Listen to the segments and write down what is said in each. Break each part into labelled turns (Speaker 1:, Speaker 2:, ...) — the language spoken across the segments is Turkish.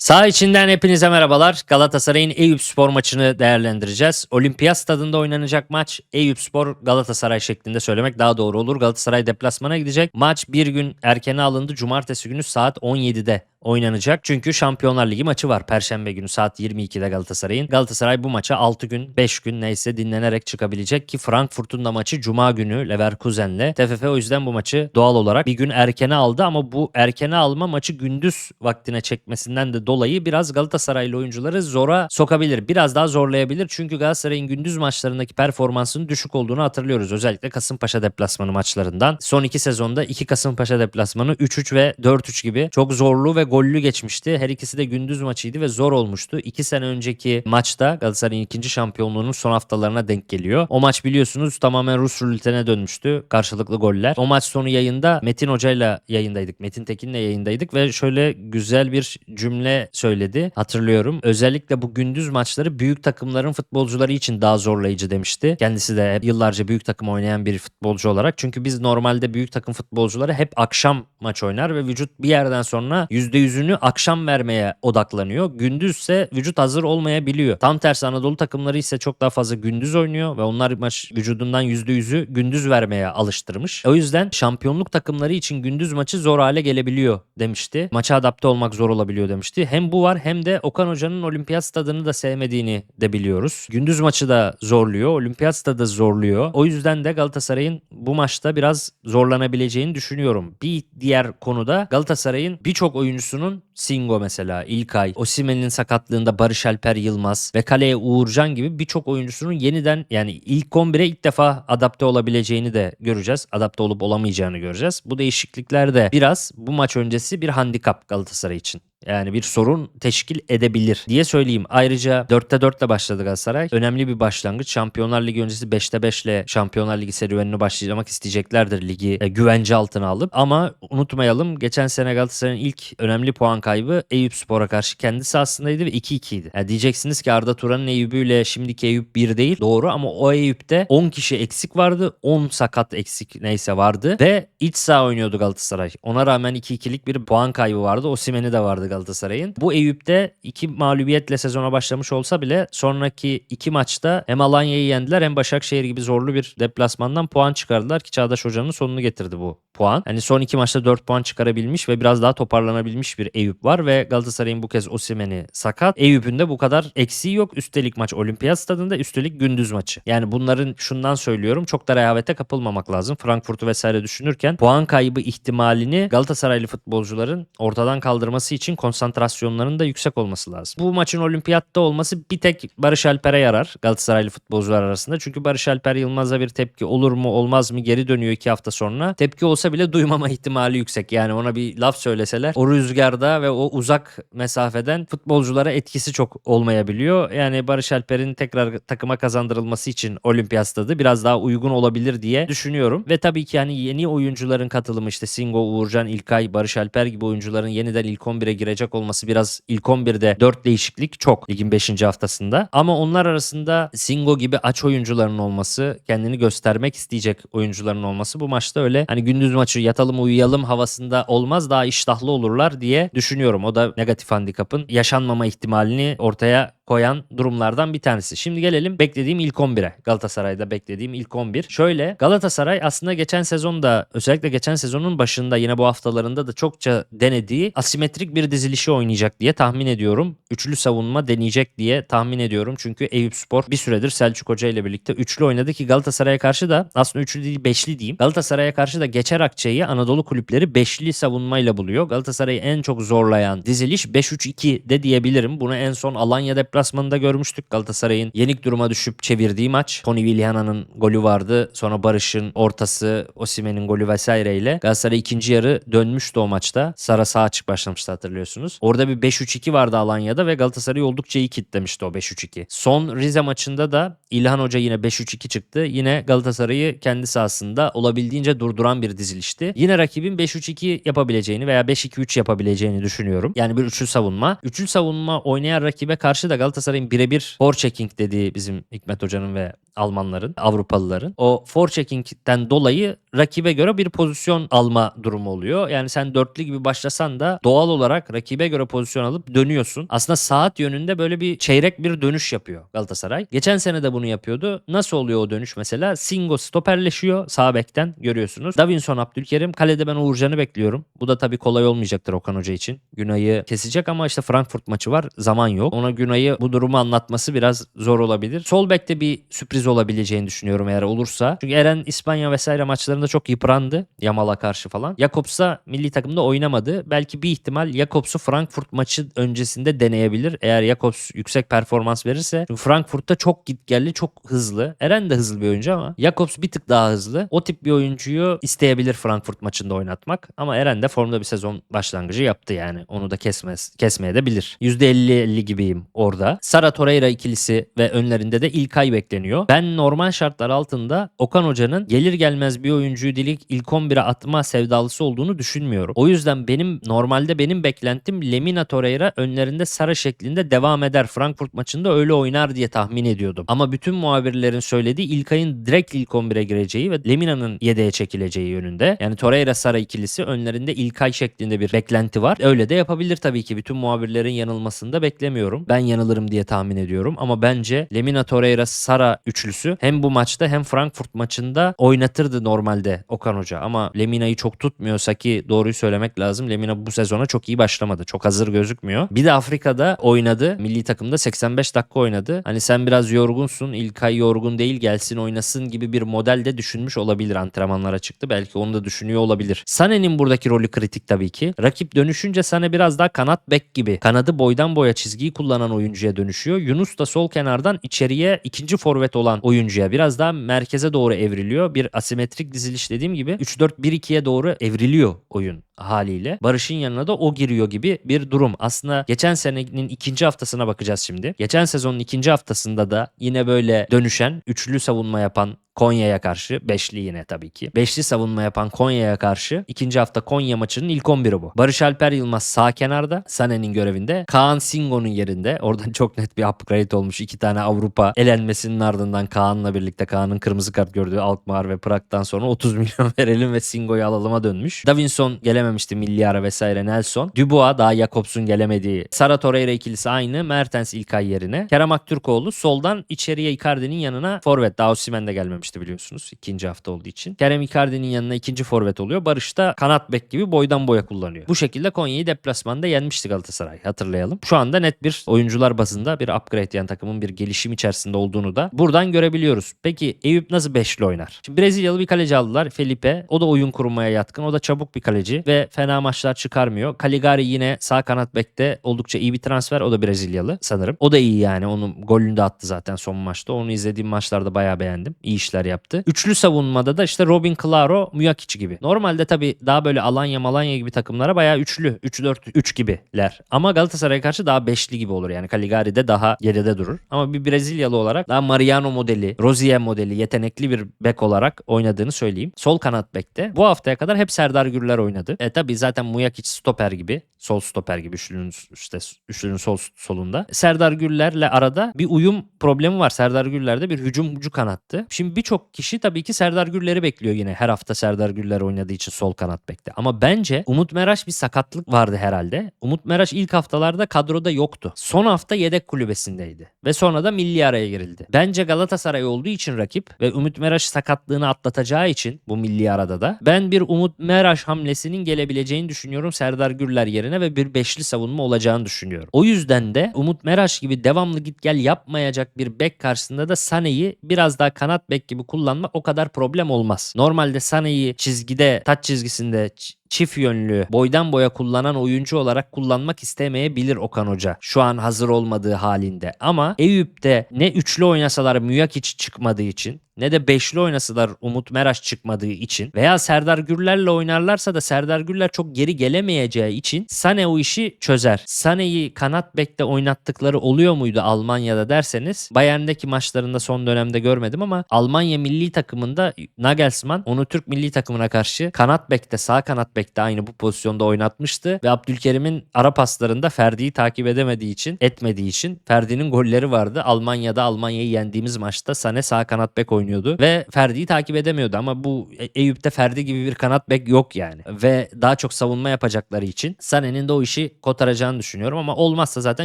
Speaker 1: Sağ içinden hepinize merhabalar. Galatasaray'ın Eyüp Spor maçını değerlendireceğiz. Olimpiyat stadında oynanacak maç Eyüp Spor Galatasaray şeklinde söylemek daha doğru olur. Galatasaray deplasmana gidecek. Maç bir gün erkene alındı. Cumartesi günü saat 17'de oynanacak. Çünkü Şampiyonlar Ligi maçı var. Perşembe günü saat 22'de Galatasaray'ın. Galatasaray bu maça 6 gün 5 gün neyse dinlenerek çıkabilecek ki Frankfurt'un da maçı Cuma günü Leverkusen'le. TFF o yüzden bu maçı doğal olarak bir gün erkene aldı ama bu erkene alma maçı gündüz vaktine çekmesinden de dolayı biraz Galatasaraylı oyuncuları zora sokabilir. Biraz daha zorlayabilir. Çünkü Galatasaray'ın gündüz maçlarındaki performansının düşük olduğunu hatırlıyoruz. Özellikle Kasımpaşa deplasmanı maçlarından. Son iki sezonda iki Kasımpaşa deplasmanı 3-3 ve 4-3 gibi çok zorlu ve gollü geçmişti. Her ikisi de gündüz maçıydı ve zor olmuştu. İki sene önceki maçta Galatasaray'ın ikinci şampiyonluğunun son haftalarına denk geliyor. O maç biliyorsunuz tamamen Rus ruletine dönmüştü. Karşılıklı goller. O maç sonu yayında Metin Hoca'yla yayındaydık. Metin Tekin'le yayındaydık ve şöyle güzel bir cümle söyledi. Hatırlıyorum. Özellikle bu gündüz maçları büyük takımların futbolcuları için daha zorlayıcı demişti. Kendisi de yıllarca büyük takım oynayan bir futbolcu olarak. Çünkü biz normalde büyük takım futbolcuları hep akşam maç oynar ve vücut bir yerden sonra %100'ünü akşam vermeye odaklanıyor. Gündüzse vücut hazır olmayabiliyor. Tam tersi Anadolu takımları ise çok daha fazla gündüz oynuyor ve onlar maç vücudundan %100'ü gündüz vermeye alıştırmış. O yüzden şampiyonluk takımları için gündüz maçı zor hale gelebiliyor demişti. Maça adapte olmak zor olabiliyor demişti. Hem bu var hem de Okan Hoca'nın olimpiyat stadını da sevmediğini de biliyoruz. Gündüz maçı da zorluyor. Olimpiyat stadı zorluyor. O yüzden de Galatasaray'ın bu maçta biraz zorlanabileceğini düşünüyorum. Bir diğer konuda Galatasaray'ın birçok oyuncusunun Singo mesela, İlkay, Osimhen'in sakatlığında Barış Alper Yılmaz ve kaleye Uğurcan gibi birçok oyuncusunun yeniden yani ilk 11'e ilk defa adapte olabileceğini de göreceğiz. Adapte olup olamayacağını göreceğiz. Bu değişiklikler de biraz bu maç öncesi bir handikap Galatasaray için. Yani bir sorun teşkil edebilir diye söyleyeyim. Ayrıca 4'te 4 ile başladı Galatasaray. Önemli bir başlangıç. Şampiyonlar Ligi öncesi 5'te 5 ile Şampiyonlar Ligi serüvenine başlamak isteyeceklerdir ligi e, güvence altına alıp. Ama unutmayalım geçen sene Galatasaray'ın ilk önemli puan kaybı Eyüp Spor'a karşı kendi sahasındaydı ve 2-2 idi. Yani diyeceksiniz ki Arda Turan'ın Eyüp'üyle şimdiki Eyüp bir değil. Doğru ama o Eyüp'te 10 kişi eksik vardı. 10 sakat eksik neyse vardı ve iç saha oynuyordu Galatasaray. Ona rağmen 2-2'lik bir puan kaybı vardı. Osimhen'i de vardı Galatasaray'ın. Bu Eyüp'te iki mağlubiyetle sezona başlamış olsa bile sonraki iki maçta hem Alanya'yı yendiler hem Başakşehir gibi zorlu bir deplasmandan puan çıkardılar ki Çağdaş Hoca'nın sonunu getirdi bu puan. Hani son iki maçta 4 puan çıkarabilmiş ve biraz daha toparlanabilmiş bir Eyüp var ve Galatasaray'ın bu kez Osimhen'i sakat. Eyüp'ün de bu kadar eksiği yok. Üstelik maç olimpiyat stadında üstelik gündüz maçı. Yani bunların şundan söylüyorum çok da rehavete kapılmamak lazım. Frankfurt'u vesaire düşünürken puan kaybı ihtimalini Galatasaraylı futbolcuların ortadan kaldırması için konsantrasyonlarının da yüksek olması lazım. Bu maçın olimpiyatta olması bir tek Barış Alper'e yarar Galatasaraylı futbolcular arasında. Çünkü Barış Alper Yılmaz'a bir tepki olur mu olmaz mı geri dönüyor iki hafta sonra. Tepki olsa bile duymama ihtimali yüksek. Yani ona bir laf söyleseler o rüzgarda ve o uzak mesafeden futbolculara etkisi çok olmayabiliyor. Yani Barış Alper'in tekrar takıma kazandırılması için olimpiyat stadı biraz daha uygun olabilir diye düşünüyorum. Ve tabii ki yani yeni oyuncuların katılımı işte Singo, Uğurcan, İlkay, Barış Alper gibi oyuncuların yeniden ilk 11'e girecek olması biraz ilk 11'de 4 değişiklik çok ligin 5. haftasında. Ama onlar arasında Singo gibi aç oyuncuların olması, kendini göstermek isteyecek oyuncuların olması bu maçta öyle hani gündüz maçı yatalım uyuyalım havasında olmaz daha iştahlı olurlar diye düşünüyorum. O da negatif handikapın yaşanmama ihtimalini ortaya koyan durumlardan bir tanesi. Şimdi gelelim beklediğim ilk 11'e. Galatasaray'da beklediğim ilk 11. Şöyle Galatasaray aslında geçen sezonda özellikle geçen sezonun başında yine bu haftalarında da çokça denediği asimetrik bir dizilişi oynayacak diye tahmin ediyorum. Üçlü savunma deneyecek diye tahmin ediyorum. Çünkü Eyüp Spor bir süredir Selçuk Hoca ile birlikte üçlü oynadı ki Galatasaray'a karşı da aslında üçlü değil beşli diyeyim. Galatasaray'a karşı da geçer akçeyi Anadolu kulüpleri beşli savunmayla buluyor. Galatasaray'ı en çok zorlayan diziliş 5-3-2 de diyebilirim. Bunu en son Alanya deplasmanında görmüştük. Galatasaray'ın yenik duruma düşüp çevirdiği maç. Tony Vilhana'nın golü vardı. Sonra Barış'ın ortası, Osimhen'in golü vesaireyle Galatasaray ikinci yarı dönmüştü o maçta. Sara sağ açık başlamıştı hatırlıyorsunuz. Orada bir 5-3-2 vardı Alanya'da ve Galatasaray oldukça iyi kitlemişti o 5-3-2. Son Rize maçında da İlhan Hoca yine 5-3-2 çıktı. Yine Galatasaray'ı kendi sahasında olabildiğince durduran bir dizilişti. Yine rakibin 5-3-2 yapabileceğini veya 5-2-3 yapabileceğini düşünüyorum. Yani bir üçlü savunma. Üçlü savunma oynayan rakibe karşı da Galatasaray'ın birebir forechecking dediği bizim Hikmet Hoca'nın ve Almanların, Avrupalıların. O forechecking'den dolayı rakibe göre bir pozisyon alma durumu oluyor. Yani sen dörtlü gibi başlasan da doğal olarak rakibe göre pozisyon alıp dönüyorsun. Aslında saat yönünde böyle bir çeyrek bir dönüş yapıyor Galatasaray. Geçen sene de bunu yapıyordu. Nasıl oluyor o dönüş mesela? Singo stoperleşiyor sağ bekten görüyorsunuz. Davinson Abdülkerim kalede ben Uğurcan'ı bekliyorum. Bu da tabii kolay olmayacaktır Okan Hoca için. Günay'ı kesecek ama işte Frankfurt maçı var. Zaman yok. Ona Günay'ı bu durumu anlatması biraz zor olabilir. Sol bekte bir sürpriz olabileceğini düşünüyorum eğer olursa. Çünkü Eren İspanya vesaire maçlarında çok yıprandı. Yamal'a karşı falan. Jakobs'a milli takımda oynamadı. Belki bir ihtimal Jakobs'u Frankfurt maçı öncesinde deneyebilir. Eğer Jakobs yüksek performans verirse. Frankfurt'ta çok gitgelli, çok hızlı. Eren de hızlı bir oyuncu ama Jakobs bir tık daha hızlı. O tip bir oyuncuyu isteyebilir Frankfurt maçında oynatmak. Ama Eren de formda bir sezon başlangıcı yaptı yani. Onu da kesmez, kesmeye de bilir. %50-50 gibiyim orada. Sara Torreira ikilisi ve önlerinde de İlkay bekleniyor. Ben normal şartlar altında Okan Hoca'nın gelir gelmez bir oyuncuyu dilik ilk 11'e atma sevdalısı olduğunu düşünmüyorum. O yüzden benim normalde benim beklentim Lemina Torreira önlerinde Sara şeklinde devam eder. Frankfurt maçında öyle oynar diye tahmin ediyordum. Ama bütün muhabirlerin söylediği İlkay'ın direkt ilk 11'e gireceği ve Lemina'nın yedeğe çekileceği yönünde. Yani Torreira Sara ikilisi önlerinde İlkay şeklinde bir beklenti var. Öyle de yapabilir tabii ki. Bütün muhabirlerin yanılmasını da beklemiyorum. Ben yanılırım diye tahmin ediyorum. Ama bence Lemina Torreira Sara üçlüsü hem bu maçta hem Frankfurt maçında oynatırdı normalde Okan Hoca. Ama Lemina'yı çok tutmuyorsa ki doğruyu söylemek lazım. Lemina bu sezona çok iyi başlamadı. Çok hazır gözükmüyor. Bir de Afrika'da oynadı. Milli takımda 85 dakika oynadı. Hani sen biraz yorgunsun. İlkay yorgun değil gelsin oynasın gibi bir model de düşünmüş olabilir antrenmanlara çıktı. Belki onu da düşünüyor olabilir. Sane'nin buradaki rolü kritik tabii ki. Rakip dönüşünce Sane biraz daha kanat bek gibi. Kanadı boydan boya çizgiyi kullanan oyuncuya dönüşüyor. Yunus da sol kenardan içeriye ikinci forvet olan oyuncuya biraz daha merkeze doğru evriliyor. Bir asimetrik diziliş dediğim gibi 3-4-1-2'ye doğru evriliyor oyun haliyle. Barış'ın yanına da o giriyor gibi bir durum. Aslında geçen senenin ikinci haftasına bakacağız şimdi. Geçen sezonun ikinci haftasında da yine böyle dönüşen, üçlü savunma yapan Konya'ya karşı beşli yine tabii ki. Beşli savunma yapan Konya'ya karşı ikinci hafta Konya maçının ilk 11'i bu. Barış Alper Yılmaz sağ kenarda Sane'nin görevinde. Kaan Singo'nun yerinde. Oradan çok net bir upgrade olmuş. iki tane Avrupa elenmesinin ardından Kaan'la birlikte Kaan'ın kırmızı kart gördüğü Alkmaar ve Prag'dan sonra 30 milyon verelim ve Singo'yu alalıma dönmüş. Davinson gelememişti milli ara vesaire Nelson. Dubois daha Jakobs'un gelemediği. Sara Torreira ikilisi aynı. Mertens İlkay yerine. Kerem Aktürkoğlu soldan içeriye Icardi'nin yanına forvet. Daha Osimhen de gelmemişti biliyorsunuz. ikinci hafta olduğu için. Kerem Icardi'nin yanına ikinci forvet oluyor. Barış da kanat bek gibi boydan boya kullanıyor. Bu şekilde Konya'yı deplasmanda yenmişti Galatasaray. Hatırlayalım. Şu anda net bir oyuncular bazında bir upgrade yani takımın bir gelişim içerisinde olduğunu da buradan görebiliyoruz. Peki Eyüp nasıl beşli oynar? Şimdi Brezilyalı bir kaleci aldılar. Felipe. O da oyun kurmaya yatkın. O da çabuk bir kaleci ve fena maçlar çıkarmıyor. Caligari yine sağ kanat bekte oldukça iyi bir transfer. O da Brezilyalı sanırım. O da iyi yani. Onun golünü de attı zaten son maçta. Onu izlediğim maçlarda bayağı beğendim. İyi işler yaptı. Üçlü savunmada da işte Robin Claro, Mujakic gibi. Normalde tabii daha böyle Alanya Malanya gibi takımlara bayağı üçlü, 3-4-3 gibiler. Ama Galatasaray'a karşı daha beşli gibi olur. Yani Caligari de daha geride durur. Ama bir Brezilyalı olarak daha Mariano modeli, Rozier modeli, yetenekli bir bek olarak oynadığını söyleyeyim. Sol kanat bekte. Bu haftaya kadar hep Serdar Gürler oynadı. E tabii zaten Mujakic stoper gibi. Sol stoper gibi üçlünün işte üçlünün sol solunda. Serdar Gürler'le arada bir uyum problemi var. Serdar Gürler de bir hücumcu kanattı. Şimdi birçok kişi tabii ki Serdar Gürler'i bekliyor yine. Her hafta Serdar Gürler oynadığı için sol kanat bekte. Ama bence Umut Meraş bir sakatlık vardı herhalde. Umut Meraş ilk haftalarda kadroda yoktu. Son hafta yedek kulübesindeydi. Ve sonra da milli araya girildi. Bence Galatasaray olduğu için rakip ve Umut Meraş sakatlığını atlatacağı için bu milli arada da ben bir Umut Meraş hamlesinin gelebileceğini düşünüyorum Serdar Gürler yerine ve bir beşli savunma olacağını düşünüyorum. O yüzden de Umut Meraş gibi devamlı git gel yapmayacak bir bek karşısında da Sane'yi biraz daha kanat bek gibi kullanmak o kadar problem olmaz. Normalde Sane'yi çizgide, taç çizgisinde çift yönlü, boydan boya kullanan oyuncu olarak kullanmak istemeyebilir Okan Hoca. Şu an hazır olmadığı halinde. Ama Eyüp'te ne üçlü oynasalar Mujakic çıkmadığı için ne de beşli oynasalar Umut Meraş çıkmadığı için veya Serdar Gürler'le oynarlarsa da Serdar Gürler çok geri gelemeyeceği için Sane o işi çözer. Sane'yi kanat bekte oynattıkları oluyor muydu Almanya'da derseniz Bayern'deki maçlarında son dönemde görmedim ama Almanya milli takımında Nagelsmann onu Türk milli takımına karşı kanat bekte sağ kanat bekte aynı bu pozisyonda oynatmıştı. Ve Abdülkerim'in ara paslarında Ferdi'yi takip edemediği için, etmediği için Ferdi'nin golleri vardı. Almanya'da Almanya'yı yendiğimiz maçta Sane sağ kanat bek oynuyordu. Ve Ferdi'yi takip edemiyordu ama bu E- Eyüp'te Ferdi gibi bir kanat bek yok yani. Ve daha çok savunma yapacakları için Sane'nin de o işi kotaracağını düşünüyorum ama olmazsa zaten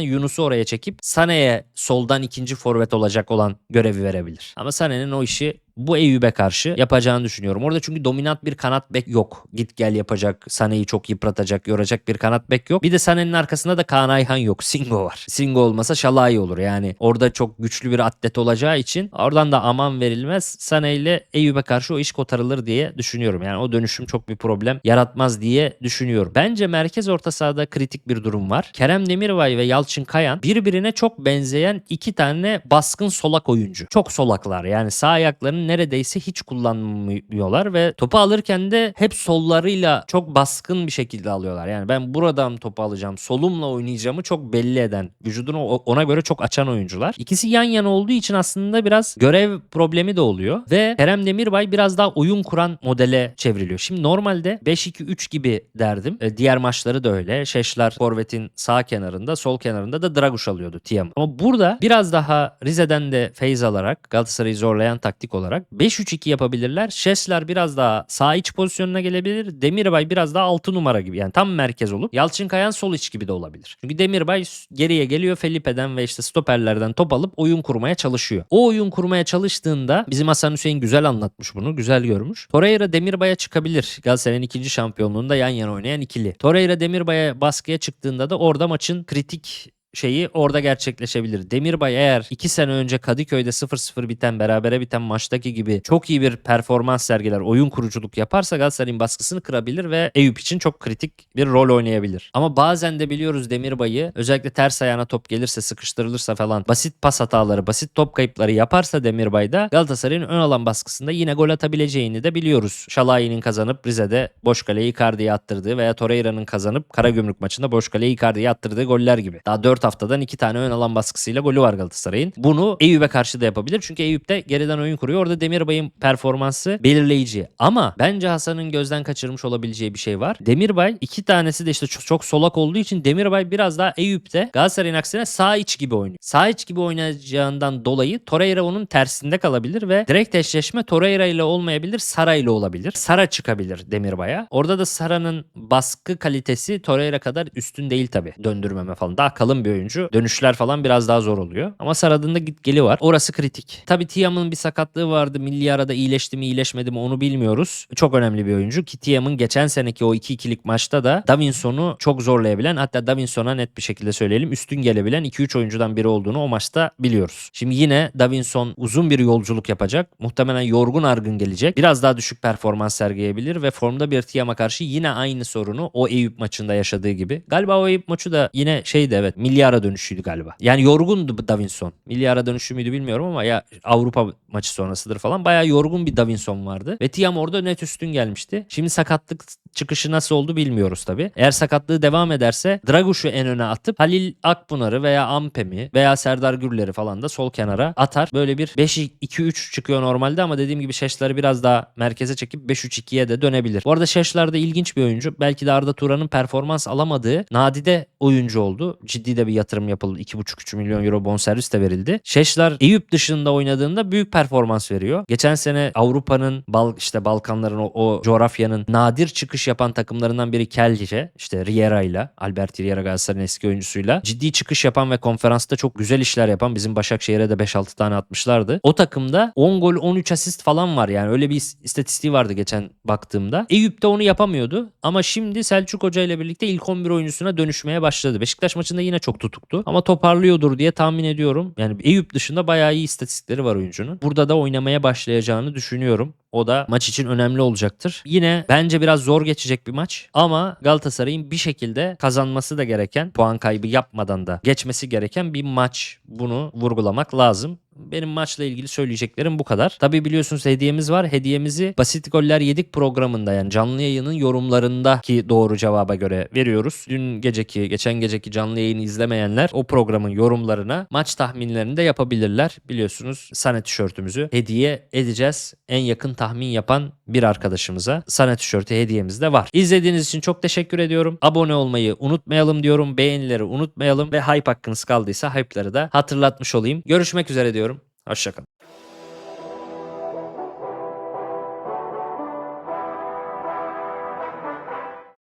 Speaker 1: Yunus'u oraya çekip Sane'ye soldan ikinci forvet olacak olan görevi verebilir. Ama Sane'nin o işi bu Eyüp'e karşı yapacağını düşünüyorum. Orada çünkü dominant bir kanat bek yok. Git gel yapacak, Sane'yi çok yıpratacak, yoracak bir kanat bek yok. Bir de Sane'nin arkasında da Kaan Ayhan yok. Singo var. Singo olmasa Şalay olur. Yani orada çok güçlü bir atlet olacağı için oradan da aman verilmez. Sane ile Eyüp'e karşı o iş kotarılır diye düşünüyorum. Yani o dönüşüm çok bir problem yaratmaz diye düşünüyorum. Bence merkez orta sahada kritik bir durum var. Kerem Demirbay ve Yalçın Kayan birbirine çok benzeyen iki tane baskın solak oyuncu. Çok solaklar. Yani sağ neredeyse hiç kullanmıyorlar ve topu alırken de hep sollarıyla çok baskın bir şekilde alıyorlar. Yani ben buradan topu alacağım, solumla oynayacağımı çok belli eden, vücudunu ona göre çok açan oyuncular. İkisi yan yana olduğu için aslında biraz görev problemi de oluyor ve Kerem Demirbay biraz daha oyun kuran modele çevriliyor. Şimdi normalde 5-2-3 gibi derdim. E, diğer maçları da öyle. Şeşler Forvet'in sağ kenarında, sol kenarında da Draguş alıyordu Tiam. Ama burada biraz daha Rize'den de feyz alarak Galatasaray'ı zorlayan taktik olarak 5-3-2 yapabilirler. Şesler biraz daha sağ iç pozisyonuna gelebilir. Demirbay biraz daha 6 numara gibi yani tam merkez olup Yalçın Kayan sol iç gibi de olabilir. Çünkü Demirbay geriye geliyor Felipe'den ve işte stoperlerden top alıp oyun kurmaya çalışıyor. O oyun kurmaya çalıştığında bizim Hasan Hüseyin güzel anlatmış bunu. Güzel görmüş. Torreira Demirbay'a çıkabilir. Galatasaray'ın ikinci şampiyonluğunda yan yana oynayan ikili. Torreira Demirbay'a baskıya çıktığında da orada maçın kritik şeyi orada gerçekleşebilir. Demirbay eğer 2 sene önce Kadıköy'de 0-0 biten berabere biten maçtaki gibi çok iyi bir performans sergiler, oyun kuruculuk yaparsa Galatasaray'ın baskısını kırabilir ve Eyüp için çok kritik bir rol oynayabilir. Ama bazen de biliyoruz Demirbay'ı özellikle ters ayağına top gelirse sıkıştırılırsa falan basit pas hataları, basit top kayıpları yaparsa Demirbay'da Galatasaray'ın ön alan baskısında yine gol atabileceğini de biliyoruz. Şalayi'nin kazanıp Rize'de boş kaleyi Icardi'ye attırdığı veya Torreira'nın kazanıp Karagümrük maçında boş kaleyi Icardi'ye attırdığı goller gibi. Daha 4 haftadan 2 tane ön alan baskısıyla golü var Galatasaray'ın. Bunu Eyüp'e karşı da yapabilir. Çünkü Eyüp de geriden oyun kuruyor. Orada Demirbay'ın performansı belirleyici. Ama bence Hasan'ın gözden kaçırmış olabileceği bir şey var. Demirbay iki tanesi de işte çok, çok solak olduğu için Demirbay biraz daha Eyüp'te Galatasaray'ın aksine sağ iç gibi oynuyor. Sağ iç gibi oynayacağından dolayı Torreira onun tersinde kalabilir ve direkt eşleşme Torreira ile olmayabilir, Sara ile olabilir. Sara çıkabilir Demirbay'a. Orada da Sara'nın baskı kalitesi Torreira kadar üstün değil tabii. Döndürmeme falan. Daha kalın bir oyuncu. Dönüşler falan biraz daha zor oluyor. Ama Sara'nın da git geli var. Orası kritik. Tabii Tiam'ın bir sakatlığı vardı. Milli arada iyileşti mi iyileşmedi mi onu bilmiyoruz. Çok önemli bir oyuncu. Ki Tiam'ın geçen seneki o 2-2'lik maçta da Davinson'u çok zorlayabilen hatta Davinson'a net bir şekilde söyleyelim üstün gelebilen 2-3 oyuncudan biri olduğunu o maçta biliyoruz. Şimdi yine Davinson uzun bir yolculuk yapacak. Muhtemelen yorgun argın gelecek. Biraz daha düşük performans sergileyebilir ve formda bir Tiam'a karşı yine aynı sorunu o Eyüp maçında yaşadığı gibi. Galiba o Eyüp maçı da yine şeydi evet milyara dönüşüydü galiba. Yani yorgundu Davinson. Milyara dönüşü müydü bilmiyorum ama ya Avrupa maçı sonrasıdır falan. Bayağı yorgun bir Davinson vardı. Ve Tiam orada net üstün gelmişti. Şimdi sakatlık çıkışı nasıl oldu bilmiyoruz tabii. Eğer sakatlığı devam ederse Draguş'u en öne atıp Halil Akpınar'ı veya Ampem'i veya Serdar Gürler'i falan da sol kenara atar. Böyle bir 5-2-3 çıkıyor normalde ama dediğim gibi Şeşler'i biraz daha merkeze çekip 5-3-2'ye de dönebilir. Bu arada Şeşler de ilginç bir oyuncu. Belki de Arda Turan'ın performans alamadığı nadide oyuncu oldu. Ciddi de bir yatırım yapıldı. 2,5-3 milyon euro bonservis de verildi. Şeşler Eyüp dışında oynadığında büyük performans veriyor. Geçen sene Avrupa'nın işte Balkanların o, o coğrafyanın nadir yapan takımlarından biri Kelce. işte Riera ile Albert Riera Galatasaray'ın eski oyuncusuyla ciddi çıkış yapan ve konferansta çok güzel işler yapan bizim Başakşehir'e de 5-6 tane atmışlardı. O takımda 10 gol 13 asist falan var yani öyle bir is- istatistiği vardı geçen baktığımda. Eyüp de onu yapamıyordu ama şimdi Selçuk Hoca ile birlikte ilk 11 oyuncusuna dönüşmeye başladı. Beşiktaş maçında yine çok tutuktu ama toparlıyordur diye tahmin ediyorum. Yani Eyüp dışında bayağı iyi istatistikleri var oyuncunun. Burada da oynamaya başlayacağını düşünüyorum. O da maç için önemli olacaktır. Yine bence biraz zor geçecek bir maç ama Galatasaray'ın bir şekilde kazanması da gereken, puan kaybı yapmadan da geçmesi gereken bir maç. Bunu vurgulamak lazım. Benim maçla ilgili söyleyeceklerim bu kadar. Tabii biliyorsunuz hediyemiz var. Hediyemizi Basit Goller Yedik programında yani canlı yayının yorumlarındaki doğru cevaba göre veriyoruz. Dün geceki, geçen geceki canlı yayını izlemeyenler o programın yorumlarına maç tahminlerini de yapabilirler. Biliyorsunuz Sana tişörtümüzü hediye edeceğiz. En yakın tahmin yapan bir arkadaşımıza Sana tişörtü hediyemiz de var. İzlediğiniz için çok teşekkür ediyorum. Abone olmayı unutmayalım diyorum. Beğenileri unutmayalım ve hype hakkınız kaldıysa hype'ları da hatırlatmış olayım. Görüşmek üzere diyorum. Hoşçakalın.